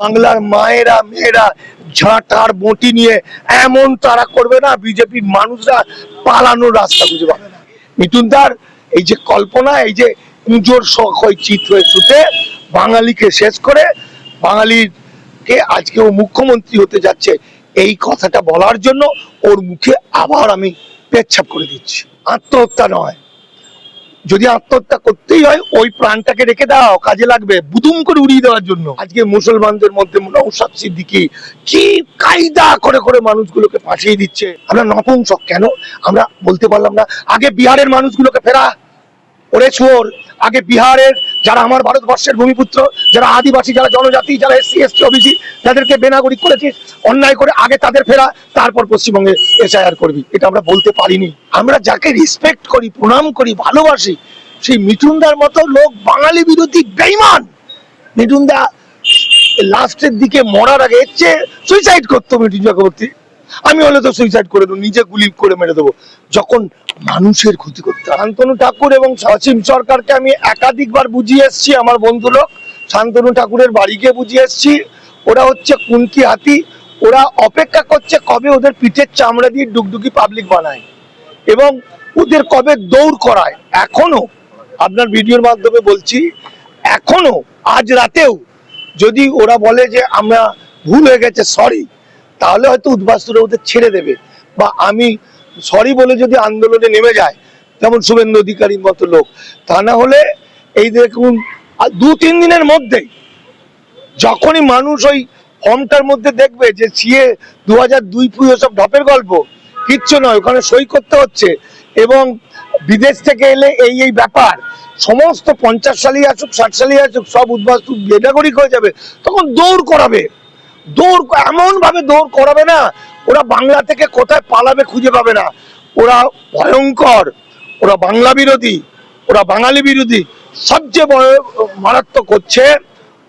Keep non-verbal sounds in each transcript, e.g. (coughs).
বাংলার মায়েরা, মেয়েরা ঝাঁটার বটি নিয়ে এমন তারা করবে না, বিজেপির মানুষরা পালানোর রাস্তা খুঁজে পাবে না। মিঠুনদার এই যে কল্পনা, এই যে পুজোর শখ হয় চিত্র ছুটে বাঙালিকে শেষ করে বাঙালির কে আজকে ও মুখ্যমন্ত্রী হতে যাচ্ছে, এই কথাটা বলার জন্য ওর মুখে আবার আমি পেচ্ছাপ করে দিচ্ছি। আত্মহত্যা নয়। যদি আত্মহত্যা করতেই হয়, ওই প্রাণটাকে রেখে দাও, কাজে লাগবে, বুদুম করে উড়িয়ে দেওয়ার জন্য। আজকে মুসলমানদের মধ্যে নৌসাদ সিদ্দিকি কি কায়দা করে করে মানুষগুলোকে ফাঁসিয়ে দিচ্ছে। আমরা নপুংসক, কেন? আমরা বলতে পারলাম না। আগে বিহারের মানুষগুলোকে ফেরা। ওরে চোর, আগে বিহারের যারা আমার ভারতবর্ষের ভূমিপুত্র, যারা আদিবাসী, যারা জনজাতি, যারা এসসি, এসটি, ওবিসি, যাদেরকে বেনাগরিক করেছিস অন্যায় করে আগে তাদের ফেরা, তারপর পশ্চিমবঙ্গে এসআইআর করবি। এটা আমরা বলতে পারিনি। আমরা যাকে রেসপেক্ট করি, প্রণাম করি, ভালোবাসি, সেই মিঠুনদার মতো লোক বাঙালি বিরোধী বেইমান। মিঠুনদা লাস্টের দিকে মরার আগে এর চেয়ে সুইসাইড করতো মিঠুন চক্রবর্তী। আমি হলে তো সুইসাইড করে দেবো, নিজে গুলি করে মেরে দেবো। যখন মানুষের ক্ষতি করতে শান্তনু ঠাকুর এবং সচিম সরকারকে আমি একাধিকবার বুঝিয়ে এসেছি, আমার বন্ধু লোক, শান্তনু ঠাকুরের বাড়িকে বুঝিয়ে এসেছি। ওরা হচ্ছে কুনকি হাতি, ওরা অপেক্ষা করছে কবে ওদের পিঠের চামড়া দিয়ে ডুগডুগি পাবলিক বানায় এবং ওদের কবে দৌড় করায়। এখনও, আপনার ভিডিওর মাধ্যমে বলছি, এখনও, আজ রাতেও যদি ওরা বলে যে আমরা ভুল হয়ে গেছে সরি তাহলে হয়তো উদ্বাস্তুরা ওদের ছেড়ে দেবে। বা আমি সরি বলে যদি আন্দোলনে নেমে যায়, যেমন শুভেন্দু অধিকারীর মতো লোক, তা না হলে এই দেখুন দু তিন দিনের মধ্যেই যখনই মানুষ ওই ফর্মটার মধ্যে দেখবে যে সিএ দু হাজার দুই ফুই সব ঢপের গল্প, কিচ্ছু নয়, ওখানে সই করতে হচ্ছে এবং বিদেশ থেকে এলে এই এই ব্যাপার, সমস্ত পঞ্চাশ সালই আসুক, ষাট সালই আসুক, সব উদ্বাস্তু বেনাগরিক হয়ে যাবে, তখন দৌড় করাবে। দৌড় এমন ভাবে দৌড় করাবে না, ওরা বাংলা থেকে কোথায় পালাবে খুঁজে পাবে না। ওরা ভয়ঙ্কর, ওরা বাংলা বিরোধী, ওরা বাঙালি বিরোধী। সবচেয়ে মারাত্মক হচ্ছে,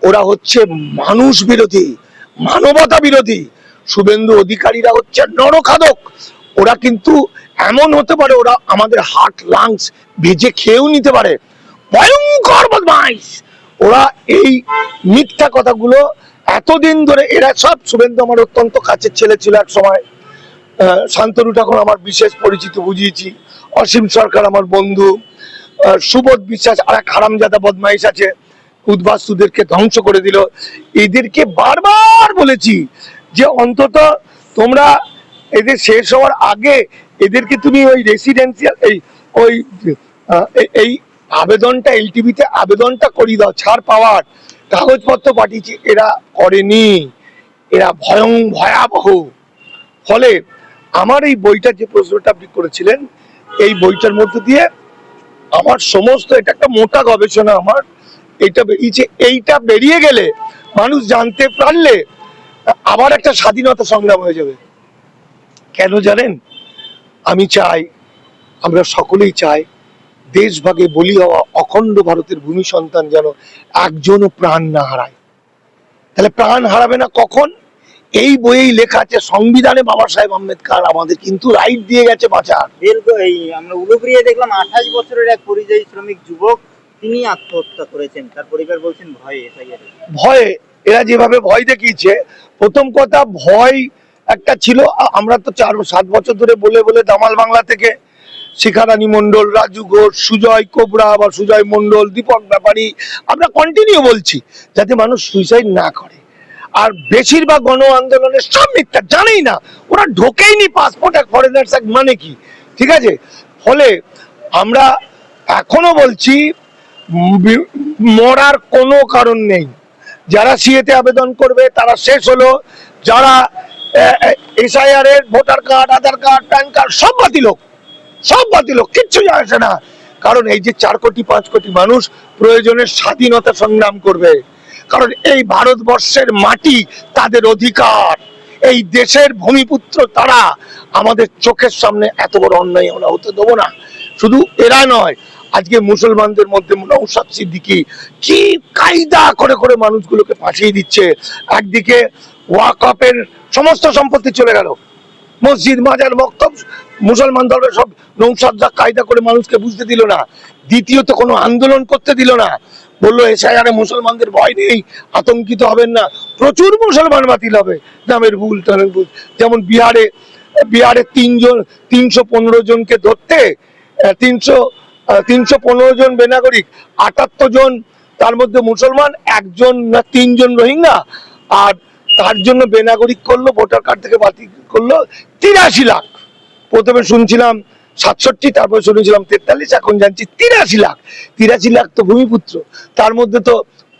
ওরা হচ্ছে মানুষ বিরোধী, মানবতা বিরোধী। শুভেন্দু অধিকারীরা হচ্ছে নরখাদক। ওরা কিন্তু এমন হতে পারে, ওরা আমাদের হার্ট লাংস ভেজে খেয়েও নিতে পারে। ভয়ঙ্কর বদমাইশ! ওরা এই মিথ্যা কথাগুলো এতদিন ধরে এরা সব, শুভেন্দু আমার অত্যন্ত কাছের ছেলে ছিল এক সময়। শান্তনু ঠাকুর আমার বিশেষ পরিচিত, বুঝিয়েছি। অসীম সরকার আমার বন্ধু। সুবোধ বিশ্বাস আর এক হারামজাদা বদমাইশ আছে, উদ্বাস্তুদেরকে ধ্বংস করে দিল। এদেরকে বারবার বলেছি যে অন্তত তোমরা এদের শেষ হওয়ার আগে এদেরকে তুমি ওই রেসিডেন্সিয়াল এই, ওই এই আবেদনটা এলটিভিতে আবেদনটা করিয়ে দাও, ছাড় পাওয়ার। কাগজপত্র পাঠিয়েছি, এরা করেনি। এরা ভয়ং ভয়াবহ। ফলে আমার এই বইটা যে প্রশ্নটা আপনি করেছিলেন, এই বইটার মধ্যে দিয়ে আমার সমস্ত, এটা একটা মোটা গবেষণা আমার, এটা বেরিয়েছে এইটা বেরিয়ে গেলে মানুষ জানতে পারলে আবার একটা স্বাধীনতা সংগ্রাম হয়ে যাবে। কেন জানেন? আমি চাই, আমরা সকলেই চাই দেশভাগে বলি হওয়া অখণ্ড ভারতের ভূমি সন্তান যেন একজনও প্রাণ না হারায়। তাহলে প্রাণ হারাবে না কখন? এই বইয়েই লেখা আছে সংবিধানে বাবা সাহেব আম্বেদকর আমাদের কিন্তু রাইট দিয়ে গেছে বাঁচার। দীর্ঘ এই আমরা উলুবরিয়ে দেখলাম আঠাশ বছরের এক পরিযায়ী শ্রমিক যুবক তিনি আত্মহত্যা করেছেন। তার পরিবার বলছেন ভয়ে ভয়ে এরা যেভাবে ভয় দেখিয়েছে প্রথম কথা ভয় একটা ছিল আমরা তো চার সাত বছর ধরে বলে বলে দামাল বাংলা থেকে শিখারানী মন্ডল রাজু ঘোষ, সুজয় কোবরা বা সুজয় মন্ডল দীপক ব্যাপারী। আমরা কন্টিনিউ বলছি, যাতে মানুষ সুইসাইড না করে। আর বেশিরভাগ গণ আন্দোলনের সব মিথ্যা, জানেই না। ওরা ঢোকেইনি পাসপোর্ট এক ফরেনার্স অ্যাক্ট মানে কি? ঠিক আছে? ফলে আমরা এখনও বলছি মরার কোনো কারণ নেই। যারা সিএতে আবেদন করবে, তারা শেষ হলো। যারা এসআইআর এর voter card, Aadhaar card, PAN card, সব বাতিল হোক। সব বাতিল কিচ্ছু যায় আসে না। কারণ এই যে চার কোটি, পাঁচ কোটি মানুষ প্রয়োজনে স্বাধীনতা সংগ্রাম করবে। কারণ এই ভারতবর্ষের মাটি তাদের অধিকার। এই দেশের ভূমিপুত্র তারা। আমাদের চোখের সামনে এত বড় অন্যায় আমরা হতে দেবো না। শুধু এরা নয়, আজকে মুসলমানদের মধ্যে নৌসাদ সিদ্দিকি কি কায়দা করে করে মানুষগুলোকে ফাঁসিয়ে দিচ্ছে। একদিকে ওয়াকফের সমস্ত সম্পত্তি চলে গেল মসজিদ, মাজার, মক্তব, মুসলমান ধর্মের সব নৌসাদরা কায়দা করে মানুষকে বুঝতে দিল না। দ্বিতীয়ত কোনো আন্দোলন করতে দিল না। বলল, এসআইআরে মুসলমানদের ভয় নেই, আতঙ্কিত হবেন না। প্রচুর মুসলমান বাতিল হবে। নামের ভুল টামের ভুল। যেমন বিহারে বিহারে তিনজন, তিনশো পনেরো জনকে ধরতে তিনশো তিনশো পনেরো জন বেনাগরিক, আটাত্তর জন, তার মধ্যে মুসলমান, একজন না তিনজন রোহিঙ্গা। আর তার জন্য বেনাগরিক করল, ভোটার কার্ড থেকে বাতিল করল তিরাশি লাখ। প্রথমে শুনছিলাম সাতষট্টি, তারপর শুনেছিলাম তেতাল্লিশ, এখন জানছি তিরাশি লাখ। তিরাশি লাখ তো ভূমিপুত্র। তার মধ্যে তো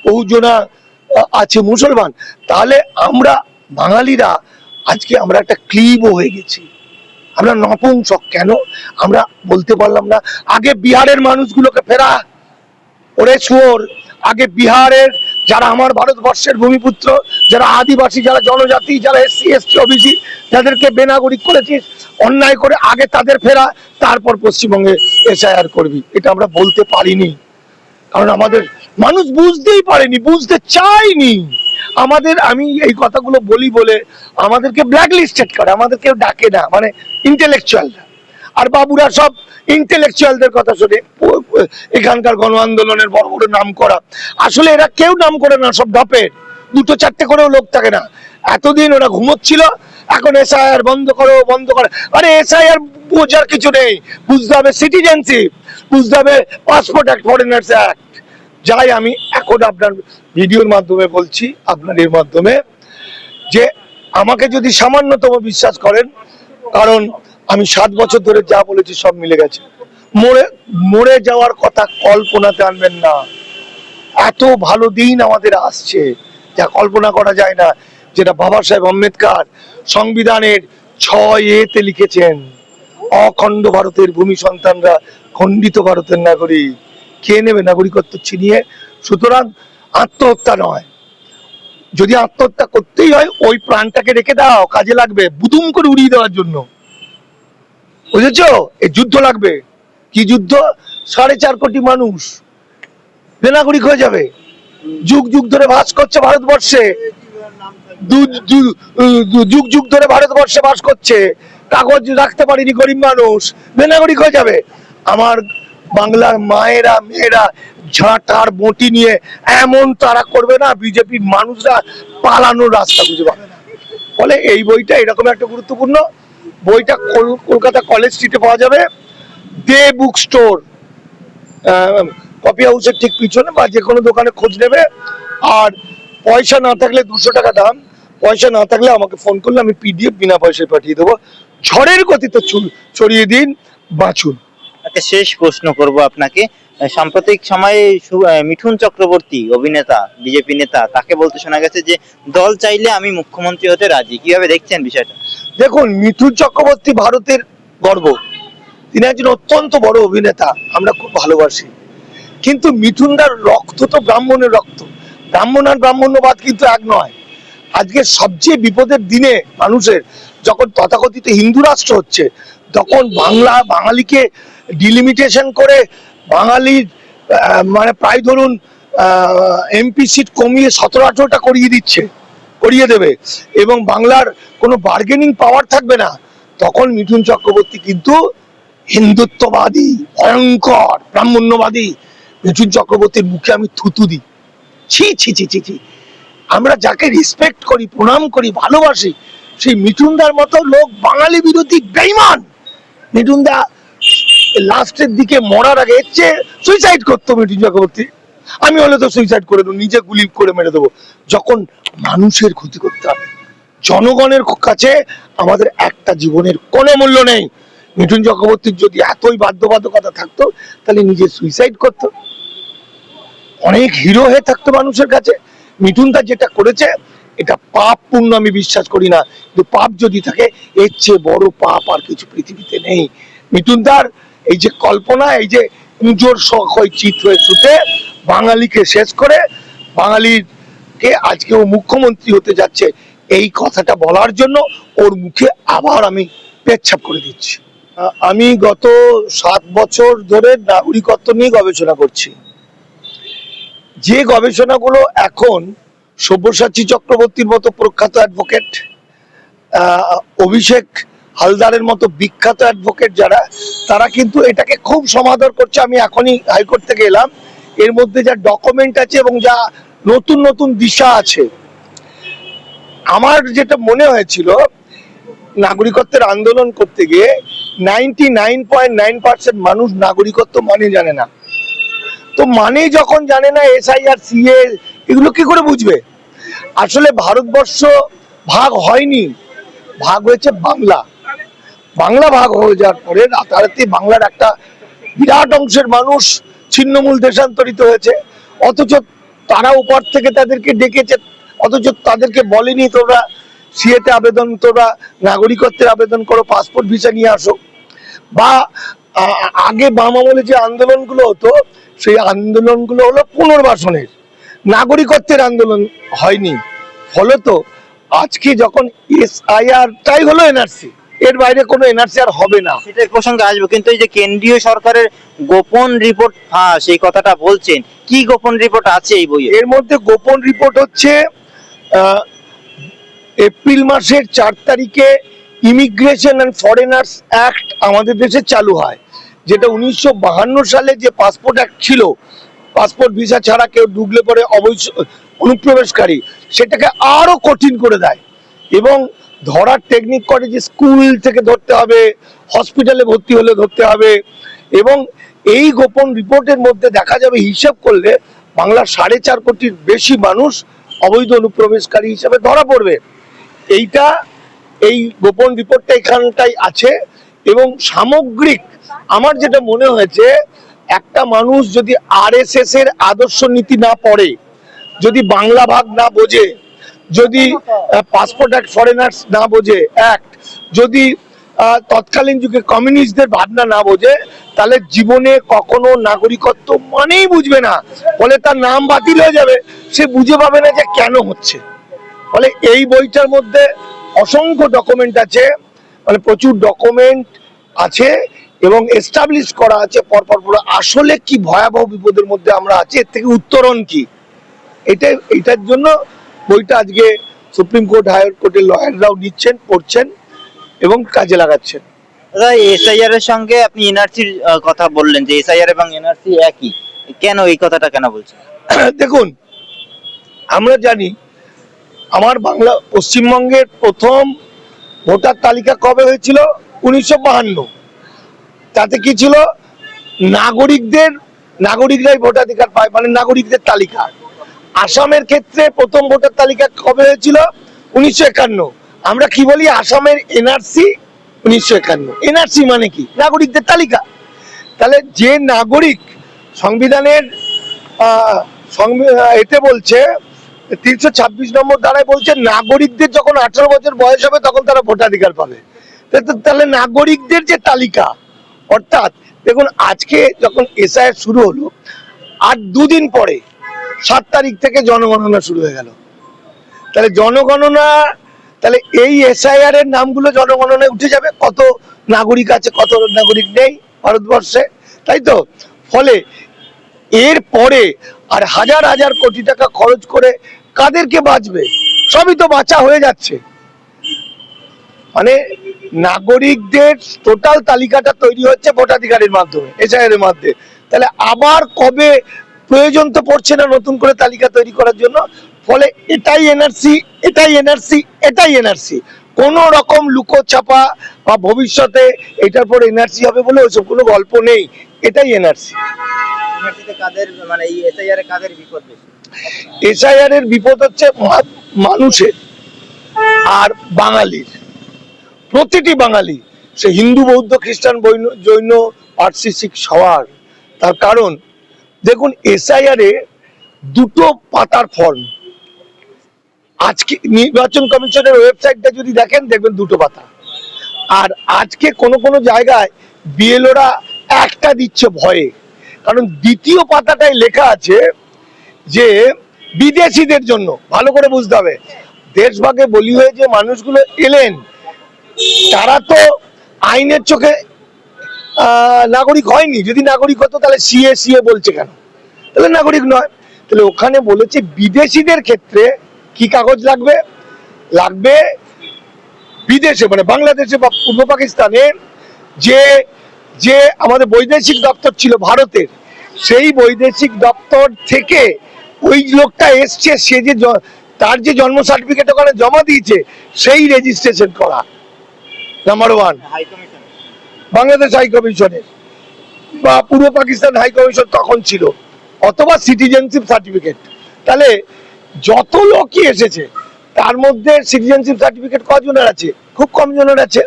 বহুজনা আছে মুসলমান। তাহলে আমরা বাঙালিরা, আজকে আমরা একটা ক্লিবও হয়ে গেছি। আমরা নপুংসক কেন? আমরা বলতে পারলাম না। আগে বিহারের মানুষগুলোকে ফেরা। ওরে শুয়োর, আগে বিহারের যারা আমার ভারতবর্ষের ভূমিপুত্র যারা আদিবাসী, যারা জনজাতি, যারা এসসি, এসটি, ওবিসি, যাদেরকে বেনাগরিক করেছিস অন্যায় করে আগে তাদের ফেরা, তারপর পশ্চিমবঙ্গে এসআইআর করবি। এটা আমরা বলতে পারিনি। কারণ আমাদের মানুষ বুঝতেই পারেনি, বুঝতে চাইনি আমাদের, আমি এই কথাগুলো বলি বলে আমাদেরকে ব্ল্যাক লিস্টেড করে আমাদের কেউ ডাকে না মানে ইন্টেলেকচুয়ালরা আর বাবুরা সব ইন্টেলেকচুয়ালদের কথা শুনে এখানকার গণ আন্দোলনের বড় বড় নাম করা আসলে এরা কেউ নাম করে না, সব ডপের। দুটো চারটে করেও লোক থাকে না। এতদিন ওরা ঘুমোচ্ছিল, এখন এসআইআর বন্ধ করো বন্ধ করো। আরে এসআইআর বোঝার কিছু নেই, বুঝতে হবে সিটিজেনশিপ বুঝতে হবে পাসপোর্ট অ্যাক্ট ফরেনার্স অ্যাক্ট যাই, আমি এখন আপনার ভিডিওর মাধ্যমে বলছি, আপনার এর মাধ্যমে, যে আমাকে যদি সামান্যতম বিশ্বাস করেন, কারণ আমি সাত বছর ধরে যা বলেছি সব মিলে গেছে। মরে মরে যাওয়ার কথা কল্পনাতে আনবেন না। এত ভালো দিন আমাদের আসছে। যা কল্পনা করা যায় না, যেটা বাবা সাহেব আম্বেদকর সংবিধানের ছয় এতে লিখেছেন, অখণ্ড ভারতের ভূমি সন্তানরা খণ্ডিত ভারতের নাগরিক। কে নেবে নাগরিকত্ব ছিনিয়ে? সুতরাং আত্মহত্যা নয়। যদি আত্মহত্যা করতেই হয়, ওই প্রাণটাকে রেখে দাও, কাজে লাগবে, বুদুম করে উড়িয়ে দেওয়ার জন্য। বুঝেছ? এই যুদ্ধ লাগবে। কি যুদ্ধ? সাড়ে চার কোটি মানুষ বেনাগরিক হয়ে যাবে। যুগ যুগ ধরে বাস করছে ভারতবর্ষে। যুগ যুগ ধরে ভারতবর্ষে বাস করছে। কাগজ রাখতে পারিনি গরিব মানুষ। বেনাগরিক হয়ে যাবে? আমার বাংলার মায়েরা, মেয়েরা ঝাঁটার বটি নিয়ে এমন তারা করবে না বিজেপির মানুষরা পালানোর রাস্তা খুঁজে পাবে ফলে এই বইটা এরকম একটা গুরুত্বপূর্ণ বইটা কলকাতা কলেজ স্ট্রিটে পাওয়া যাবে। দে বুক স্টোর। কপি হাউসের ঠিক পিছনে বা যে কোনো দোকানে খোঁজ নেবে। আর পয়সা না থাকলে দুশো টাকা দাম পয়সা না থাকলে আমাকে ফোন করলে আমি পিডিএফ বিনা পয়সায় পাঠিয়ে দেবো। ঝড়ের গতিতে ছু- ছড়িয়ে দিন বাঁচুন। একটা শেষ প্রশ্ন করব আপনাকে। সাম্প্রতিক সময়ে মিঠুন চক্রবর্তী অভিনেতা বিজেপি নেতা তাকে বলতে শোনা গেছে যে দল চাইলে আমি মুখ্যমন্ত্রী হতে রাজি। কীভাবে দেখছেন বিষয়টা? দেখুন মিঠুন চক্রবর্তী ভারতের গর্ব। তিনি একজন অত্যন্ত বড় অভিনেতা আমরা খুব ভালোবাসি। কিন্তু মিঠুনদার রক্ত তো ব্রাহ্মণের রক্ত। ব্রাহ্মণ আর ব্রাহ্মণ্যবাদ কিন্তু এক নয়। আজকে সবচেয়ে বিপদের দিনে মানুষের যখন তথাকথিত হিন্দু রাষ্ট্র হচ্ছে, তখন বাংলা, বাঙালিকে ডিলিমিটেশন করে বাঙালির মানে প্রায় ধরুন এমপি সিট কমিয়ে সতেরো, আঠেরোটা করিয়ে দিচ্ছে, করিয়ে দেবে এবং বাংলার কোনো বার্গেনিং পাওয়ার থাকবে না, তখন মিঠুন চক্রবর্তী কিন্তু হিন্দুত্ববাদী, ভয়ঙ্কর, ব্রাহ্মণ্যবাদী মিঠুন চক্রবর্তীর মুখে আমি থুতু দিই। ছি ছি ছি ছি ছি। আমরা যাকে রেসপেক্ট করি, প্রণাম করি, ভালোবাসি, সেই মিঠুনদার মতো লোক বাঙালি বিরোধী বেইমান। মিঠুনদা লাস্টের দিকে মরার আগে এর চেয়ে সুইসাইড করতো মিঠুন চক্রবর্তী। আমি হলে তো সুইসাইড করে দেবো, নিজে গুলি করে মেরে দেবো। যখন মানুষের ক্ষতি করতে হবে, জনগণের কাছে আমাদের একটা জীবনের কোনো মূল্য নেই। মিঠুন চক্রবর্তীর যদি এতই বাধ্যবাধকতা থাকতো, তাহলে নিজে সুইসাইড করতো। অনেক হিরো হয়ে থাকতো মানুষের কাছে। মিঠুনদা যেটা করেছে, এটা পাপ পূর্ণ আমি বিশ্বাস করি না। কিন্তু পাপ যদি থাকে, এর চেয়ে বড় পাপ আর কিছু পৃথিবীতে নেই। মিঠুনদার এই যে কল্পনা, এই যে পুজোর শখ চিত হয়ে ছুটে বাঙালিকে শেষ করে বাঙালির কে আজকে ও মুখ্যমন্ত্রী হতে যাচ্ছে, এই কথাটা বলার জন্য ওর মুখে আবার আমি পেচ্ছাপ করে দিচ্ছি। আমি গত সাত বছর ধরে নাগরিকত্ব নিয়ে গবেষণা করছি। যে গবেষণাগুলো এখন সব্যসাচী চক্রবর্তীর মতো প্রখ্যাত অ্যাডভোকেট অভিষেক হালদারের মতো বিখ্যাত অ্যাডভোকেট যারা, তারা কিন্তু এটাকে খুব সমাদর করছে। আমি এখনই হাইকোর্ট থেকে এলাম। এর মধ্যে যা ডকুমেন্ট আছে এবং যা নতুন নতুন দিশা আছে, আমার যেটা মনে হয়েছিল, নাগরিকত্বের আন্দোলন করতে গিয়ে ninety nine point nine percent মানুষ নাগরিকত্ব মানে জানে না। তো মানে যখন জানে না এসআইআর সিএ এগুলো কি করে বুঝবে? আসলে ভারতবর্ষ ভাগ হয়নি, ভাগ হয়েছে বাংলা। বাংলা ভাগ হয়ে যাওয়ার পরে রাতারাতি বাংলার একটা বিরাট অংশের মানুষ ছিন্নমূল দেশান্তরিত হয়েছে। অথচ তারা উপর থেকে তাদেরকে ডেকেছে, অথচ তাদেরকে বলেনি তোমরা সিএতে আবেদন, তোমরা নাগরিকত্বের আবেদন করো, পাসপোর্ট ভিসা নিয়ে আসো। বা আগে বাম আমলে যে আন্দোলনগুলো হতো সেই আন্দোলনগুলো হলো পুনর্বাসনের। নাগরিকত্বের আন্দোলন হয়নি। ফলত আজকে যখন এসআইআর টাই হলো এনআরসি। এর বাইরে কোনো এনআরসি আর হবে না। সেটা প্রসঙ্গে আসব কিন্তু এই যে কেন্দ্রীয় সরকারের গোপন রিপোর্ট ফাঁস এই কথাটা বলছেন। কি গোপন রিপোর্ট আছে এই বইয়ে? এর মধ্যে গোপন রিপোর্ট হচ্ছে এপ্রিল মাসের চার তারিখে ইমিগ্রেশন অ্যান্ড ফরেনার্স অ্যাক্ট আমাদের দেশে চালু হয়। যেটা উনিশশো সালে যে পাসপোর্ট অ্যাক্ট ছিল, পাসপোর্ট ভিসা ছাড়া কেউ ঢুকলে পরে অবৈধ অনুপ্রবেশকারী, সেটাকে আরও কঠিন করে দেয়। এবং ধরার টেকনিক করে যে স্কুল থেকে ধরতে হবে হসপিটালে ভর্তি হলে ধরতে হবে, এবং এই গোপন রিপোর্টের মধ্যে দেখা যাবে হিসাব করলে বাংলার সাড়ে চার কোটির বেশি মানুষ অবৈধ অনুপ্রবেশকারী হিসেবে ধরা পড়বে। এইটা, এই গোপন রিপোর্টটা এখানটাই আছে, এবং সামগ্রিক আমার যেটা মনে হয়েছে, একটা মানুষ যদি আরএসএস এর আদর্শ নীতি না পড়ে, যদি বাংলা ভাগ না বোঝে, যদি পাসপোর্ট অ্যাক্ট ফরেনার্স না বোঝে অ্যাক্ট যদি তৎকালীন যুগে কমিউনিস্টদের ভাবনা না বোঝে, তাহলে জীবনে কখনো নাগরিকত্ব মানেই বুঝবে না। ফলে তার নাম বাতিল হয়ে যাবে। সে বুঝে পাবে না যে কেন হচ্ছে। ফলে এই বইটার মধ্যে অসংখ্য ডকুমেন্ট আছে। মানে প্রচুর ডকুমেন্ট আছে। এবং এস্টাবলিশ করা আছে পরপর পর। আসলে কি ভয়াবহ বিপদের মধ্যে আমরা আছি এর থেকে উত্তরণ কি? এটা এটার জন্য বইটা আজকে সুপ্রিম কোর্ট হায়ার কোর্টের লয়াররাও নিচ্ছেন পড়ছেন এবং কাজে লাগাচ্ছেন। দাদা এসআইআর এর সঙ্গে আপনি এনআরসির কথা বললেন যে এসআইআর এবং এনআরসি একই। কেন এই কথাটা কেন বলছেন? (coughs) দেখুন আমরা জানি আমার বাংলা পশ্চিমবঙ্গের প্রথম ভোটার তালিকা কবে হয়েছিল? উনিশশো বাহান্ন। তাতে কি ছিল? নাগরিকদের, নাগরিকরাই ভোটাধিকার পায় মানে নাগরিকদের তালিকা। আসামের ক্ষেত্রে প্রথম ভোটার তালিকা কবে হয়েছিল? উনিশশো একান্ন। আমরা কি বলি? আসামের এনআরসি উনিশশো একান্ন। এনআরসি মানে কি? নাগরিকদের তালিকা। তাহলে যে নাগরিক সংবিধানের এতে বলছে, তিনশো ছাব্বিশ নম্বর ধারায় বলছে, নাগরিকদের যখন আঠারো বছর বয়স হবে, তখন তারা ভোটাধিকার পাবে। তাহলে নাগরিকদের যে তালিকা অর্থাৎ দেখুন, আজকে যখন এসআইআর শুরু হলো, আর দুদিন পরে, সাত তারিখ থেকে জনগণনা শুরু হয়ে গেল। তাহলে জনগণনা, তাহলে এই এসআইআর এর নামগুলো জনগণনায় উঠে যাবে? কত নাগরিক আছে, কত নাগরিক নেই ভারতবর্ষে? তাই তো? ফলে এর পরে আর হাজার হাজার কোটি টাকা খরচ করে কাদেরকে বাঁচবে? সবই তো বাঁচা হয়ে যাচ্ছে। মানে নাগরিকদের টোটাল তালিকাটা তৈরি হচ্ছে ভোটাধিকারের মাধ্যমে এসআইআর এর মাধ্যমে তাহলে আবার কবে প্রয়োজন তো পড়ছে না নতুন করে তালিকা তৈরি করার জন্য ফলে এটাই এনআরসি এটাই এনআরসি এটাই এনআরসি কোন রকম লুকোচাপা বা ভবিষ্যতে এটার পর এনআরসি হবে বলে ওইসব কোনো গল্প নেই এটাই এনআরসি মানে এই এসআইআর এ কাদের বিপদ বেশি? এসআইআর এর বিপদ হচ্ছে মানুষের আর বাঙালির। প্রতিটি বাঙালি, সে হিন্দু, বৌদ্ধ, খ্রিস্টান জৈন, পার্সি, শিখ সবার তার কারণ, দেখুন, এসআইআর দুটো পাতার ফর্ম আজকে নির্বাচন কমিশনের ওয়েবসাইটটা যদি দেখেন, দেখবেন দুটো পাতা। আর আজকে কোনো কোনো জায়গায় বিএলওরা একটা দিচ্ছে ভয়ে। কারণ দ্বিতীয় পাতাটায় লেখা আছে যে, বিদেশিদের জন্য, ভালো করে বুঝতে হবে। দেশভাগে বলি হয়ে যে মানুষগুলো এলেন তারা তো আইনের চোখে নাগরিক হয়নি। যদি নাগরিক হতো, তাহলে সিএ সিএ বলছে কেন? তাহলে নাগরিক নয়। তাহলে ওখানে বলেছে বিদেশিদের ক্ষেত্রে কি কাগজ লাগবে? লাগবে বিদেশে মানে বাংলাদেশে বা পূর্ব পাকিস্তানে যে যে আমাদের বৈদেশিক দপ্তর ছিল ভারতের, সেই বৈদেশিক দপ্তর থেকে ওই লোকটা এসছে, সে যে তার যে জন্ম সার্টিফিকেট ওখানে জমা দিয়েছে, সেই রেজিস্ট্রেশন করা। নাম্বার ওয়ান বাংলাদেশ হাই কমিশনের বা পূর্ব পাকিস্তান হাই কমিশন তখন ছিল। অথবা সিটিজেনশিপ সার্টিফিকেট তাহলে যত লোকই এসেছে তার মধ্যে সিটিজেনশিপ সার্টিফিকেট কজনের আছে? খুব কম জনের আছে।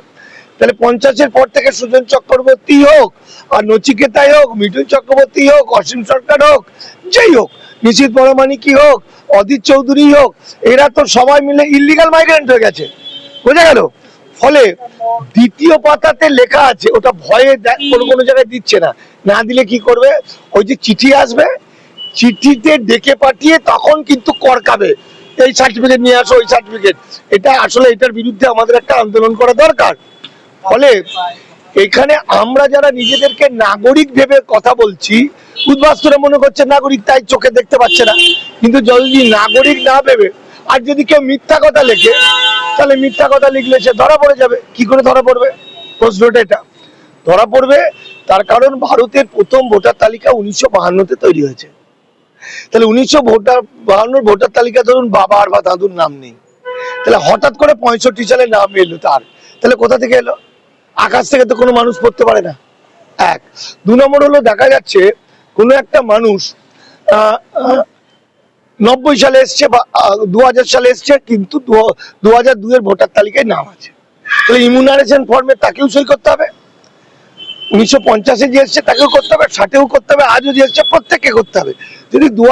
তাহলে পঞ্চাশের পর থেকে সুজন চক্রবর্তী হোক আর নচিকেতাই হোক মিঠুন চক্রবর্তী হোক অসীম সরকার হোক যেই হোক নিশিত বড়মানিকি হোক অদিত চৌধুরী হোক এরা তো সবাই মিলে ইলিগাল মাইগ্রেন্ট হয়ে গেছে। বোঝা গেল? ফলে দ্বিতীয় পাতাতে লেখা আছে ওটা ভয়ে কোনো কোনো জায়গায় দিচ্ছে না। না দিলে কি করবে? ওই যে চিঠি আসবে চিঠিতে ডেকে পাঠিয়ে তখন কিন্তু করকাবে এই সার্টিফিকেট নিয়ে আসো ওই সার্টিফিকেট এটা আসলে এটার বিরুদ্ধে আমাদের একটা আন্দোলন করা দরকার। ফলে এখানে আমরা যারা নিজেদেরকে নাগরিক ভেবে কথা বলছি উদ্বাস্তুরা মনে করছে নাগরিক তাই চোখে দেখতে পাচ্ছে না। কিন্তু যদি নাগরিক না ভেবে আর যদি কেউ মিথ্যা কথা লেখে তাহলে মিথ্যা কথা লিখলে সে ধরা পড়ে যাবে। কি করে ধরা পড়বে? প্রশ্নটা এটা। ধরা পড়বে, তার কারণ ভারতের প্রথম ভোটার তালিকা উনিশশো বাহান্নতে তৈরি হয়েছে। তাহলে উনিশশো ভোটার, বাহান্নর ভোটার তালিকা ধরুন বাবার বা দাদুর নাম নেই। তাহলে হঠাৎ করে পঁয়ষট্টি সালে নাম এলো তার। তাহলে কোথা থেকে এলো? আকাশ থেকে তো কোনো মানুষ পড়তে পারে না। এক। দু নম্বর হলো দেখা যাচ্ছে, কোনো একটা মানুষ নব্বই সালে এসছে বা দু হাজার সালে এসছে, কিন্তু দু হাজার দুয়ের ভোটার তালিকায় নাম আছে। তাহলে ইমিউনাইজেশন ফর্মে তাকেও সই করতে হবে। উনিশশো পঞ্চাশে যে এসছে তাকেও করতে হবে, ষাটেও করতে হবে, আজও যে এসছে প্রত্যেককে করতে হবে। যদি দু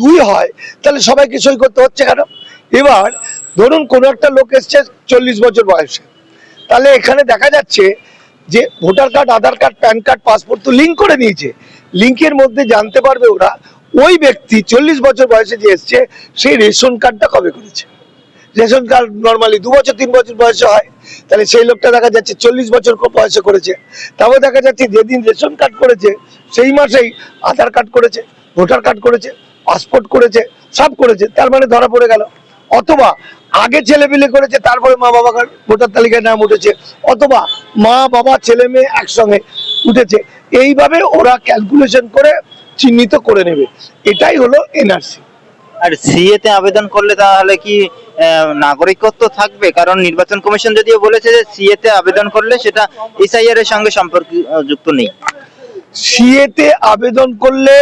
দুই হয়, তাহলে সবাইকে সই করতে হচ্ছে কেন? এবার ধরুন কোনো একটা লোক এসছে চল্লিশ বছর বয়সে। তাহলে এখানে দেখা যাচ্ছে যে voter card, Aadhaar card, PAN card, passport তো লিঙ্ক করে নিয়েছে। লিঙ্কের মধ্যে জানতে পারবে ওরা ওই ব্যক্তি চল্লিশ বছর বয়সে যে এসছে, সেই রেশন কার্ডটা কবে করেছে? রেশন কার্ড নর্মালি দু বছর, তিন বছর বয়সে হয়, তাহলে সেই লোকটা দেখা যাচ্ছে চল্লিশ বছর বয়সে করেছে। তারপর দেখা যাচ্ছে যেদিন রেশন কার্ড করেছে, সেই মাসেই আধার কার্ড করেছে, ভোটার কার্ড করেছে, পাসপোর্ট করেছে, সব করেছে, তার মানে ধরা পড়ে গেল। অথবা আগে ছেলে পিলে করেছে, তারপরে মা বাবা ভোটার তালিকায় নাম উঠেছে, অথবা মা বাবা ছেলে মেয়ে একসঙ্গে উঠেছে। এইভাবে ওরা ক্যালকুলেশন করে চিহ্নিত করে নেবে। এটাই হলো এনআরসি আর সিএ তে আবেদন করলে তাহলে কি নাগরিকত্ব থাকবে? কারণ নির্বাচন কমিশন যদিও বলেছে যে সিএ তে আবেদন করলে সেটা এসআইআর এর সঙ্গে সম্পর্ক যুক্ত নেই। সিএতে আবেদন করলে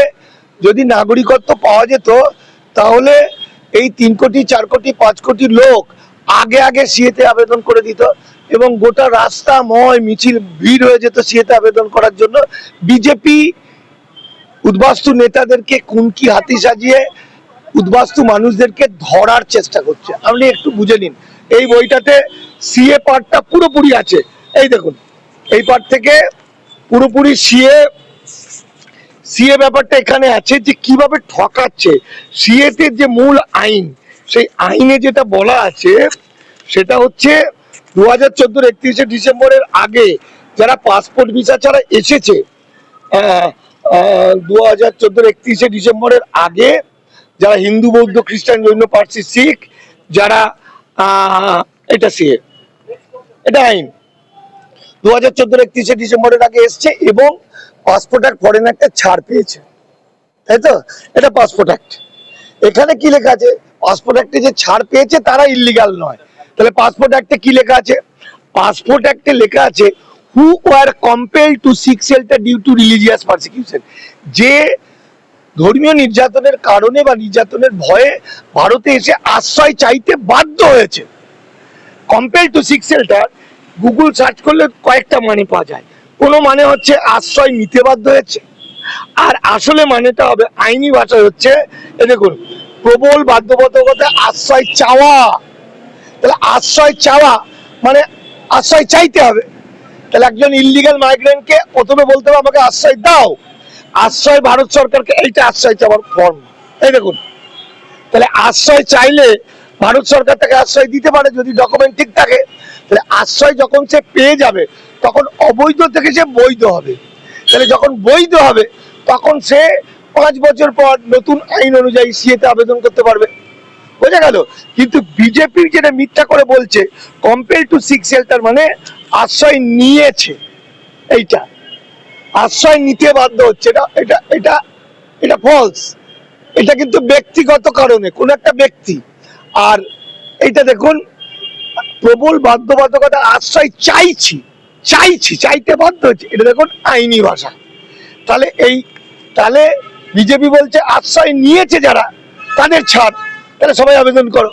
যদি নাগরিকত্ব পাওয়া যেত তাহলে এই তিন কোটি চার কোটি পাঁচ কোটি লোক আগে আগে সিএতে আবেদন করে দিত এবং গোটা রাস্তা ময় মিছিল ভিড় হয়ে যেত সিএতে আবেদন করার জন্য। বিজেপি উদ্বাস্তু নেতাদেরকে কুনকি হাতি সাজিয়ে উদ্বাস্তু মানুষদেরকে ধরার চেষ্টা করছে। আপনি একটু বুঝে নিন। এই বইটাতে সিএ পার্টটা পুরোপুরি আছে। এই দেখুন, এই পার্ট থেকে পুরোপুরি সিএ সিএ ব্যাপারটা এখানে আছে যে কীভাবে ঠকাচ্ছে। সিএ তে যে মূল আইন, সেই আইনে যেটা বলা আছে, সেটা হচ্ছে দু হাজার চোদ্দোর একত্রিশে ডিসেম্বরের আগে যারা পাসপোর্ট ভিসা ছাড়া এসেছে দু হাজার চোদ্দোর একত্রিশে ডিসেম্বরের আগে যারা হিন্দু, বৌদ্ধ, খ্রিস্টান, জৈন, পার্সি, শিখ, যারা এটা সিএ, এটা আইন। দু হাজার চোদ্দোর একত্রিশে ডিসেম্বরের আগে এসছে এবং পাসপোর্ট অ্যাক্ট ফরেন একটা ছাড় পেয়েছে। তাই তো? এটা পাসপোর্ট অ্যাক্ট। এখানে কি লেখা আছে? পাসপোর্ট অ্যাক্টে যে ছাড় পেয়েছে তারা ইলিগাল নয়। তাহলে পাসপোর্ট অ্যাক্টে কি লেখা আছে? পাসপোর্ট অ্যাক্টে লেখা আছে who were compel to seek shelter due to religious persecution যে ধর্মীয় নির্যাতনের কারণে বা নির্যাতনের ভয়ে ভারতে এসে আশ্রয় চাইতে বাধ্য হয়েছে। Compare to six shelter Google search করলে কয়েকটা মানে পাওয়া যায়। কোনো মানে হচ্ছে আশ্রয় নিতে বাধ্য হয়েছে। আর আসলে মানেটা হবে আইনি ভাষায় হচ্ছে, এ দেখুন, প্রবল বাধ্যবাধকতা, আশ্রয় চাওয়া। তাহলে আশ্রয় চাওয়া মানে আশ্রয় চাইতে হবে। তাহলে একজন ইলিগাল মাইগ্রেন্টকে প্রথমে বলতে হবে, আমাকে আশ্রয় দাও। আশ্রয় ভারত সরকারকে এইটা আশ্রয় চাওয়ার ফর্ম এই দেখুন, তাহলে আশ্রয় চাইলে ভারত সরকার তাকে আশ্রয় দিতে পারে যদি ডকুমেন্ট ঠিক থাকে। তাহলে আশ্রয় যখন সে পেয়ে যাবে, তখন অবৈধ থেকে সে বৈধ হবে। তাহলে যখন বৈধ হবে, তখন সে পাঁচ বছর পর নতুন আইন অনুযায়ী সিএতে আবেদন করতে পারবে। বোঝা গেল? কিন্তু বিজেপির যেটা মিথ্যা করে বলছে কম্পেয়ার টু সিক্স শেল্টার মানে আশ্রয় নিয়েছে, এইটা। আশ্রয় নিতে বাধ্য হচ্ছে, এটা এটা এটা এটা ফলস এটা কিন্তু ব্যক্তিগত কারণে, কোন একটা ব্যক্তি। আর এইটা দেখুন, প্রবল বাধ্যবাধকতা আশ্রয় চাইছি চাইছি, চাইতে বাধ্য হচ্ছে। এটা দেখুন, আইনি ভাষা। তাহলে এই, তাহলে বিজেপি বলছে আশ্রয় নিয়েছে যারা, তাদের ছাড়। তাহলে সবাই আবেদন করো,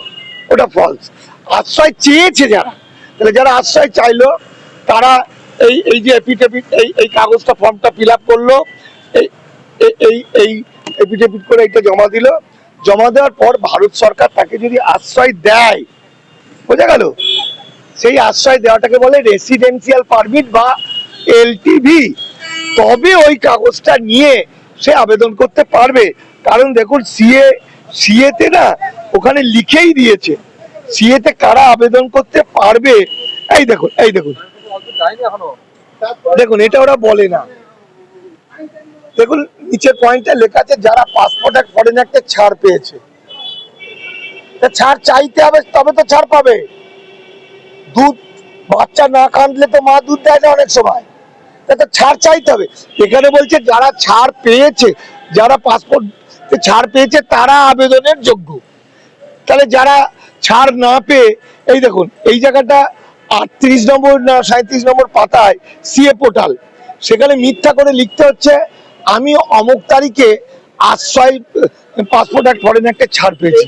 ওটা ফলস আশ্রয় চেয়েছে যারা তাহলে যারা আশ্রয় চাইলো, তারা এই এই যে এপিটেপিট এই এই কাগজটা ফর্মটা ফিল আপ করল, এই, এই- এই করে এটা জমা দিল। জমা দেওয়ার পর ভারত সরকার তাকে যদি আশ্রয় দেয়, বোঝা গেল? সেই আশ্রয় দেওয়াটাকে বলে রেসিডেন্সিয়াল পারমিট বা এলটিভি তবে ওই কাগজটা নিয়ে সে আবেদন করতে পারবে। কারণ দেখুন সিএ সিএতে না, ওখানে লিখেই দিয়েছে। সিএতে কারা আবেদন করতে পারবে? এই দেখুন এই দেখুন। দেখুন, এটা ওরা বলে না। দেখুন, নিচের পয়েন্টে লেখা আছে, যারা পাসপোর্ট এক ফরেন একটা ছাড় পেয়েছে। ছাড় চাইতে হবে, তবে তো ছাড় পাবে। দুধ, বাচ্চা না কাঁদলে তো মা দুধ দেয় না অনেক সময়। তা তো ছাড় চাইতে হবে। এখানে বলছে, যারা ছাড় পেয়েছে, যারা পাসপোর্ট ছাড় পেয়েছে, তারা আবেদনের যোগ্য। তাহলে যারা ছাড় না পেয়ে, এই দেখুন, এই জায়গাটা আটত্রিশ নম্বর না সাঁত্রিশ নম্বর পাতায় সিএ পোর্টাল। সেখানে মিথ্যা করে লিখতে হচ্ছে, আমি অমুক তারিখে আশ্রয়, পাসপোর্ট অ্যাক্ট ফরেন একটা ছাড় পেয়েছি।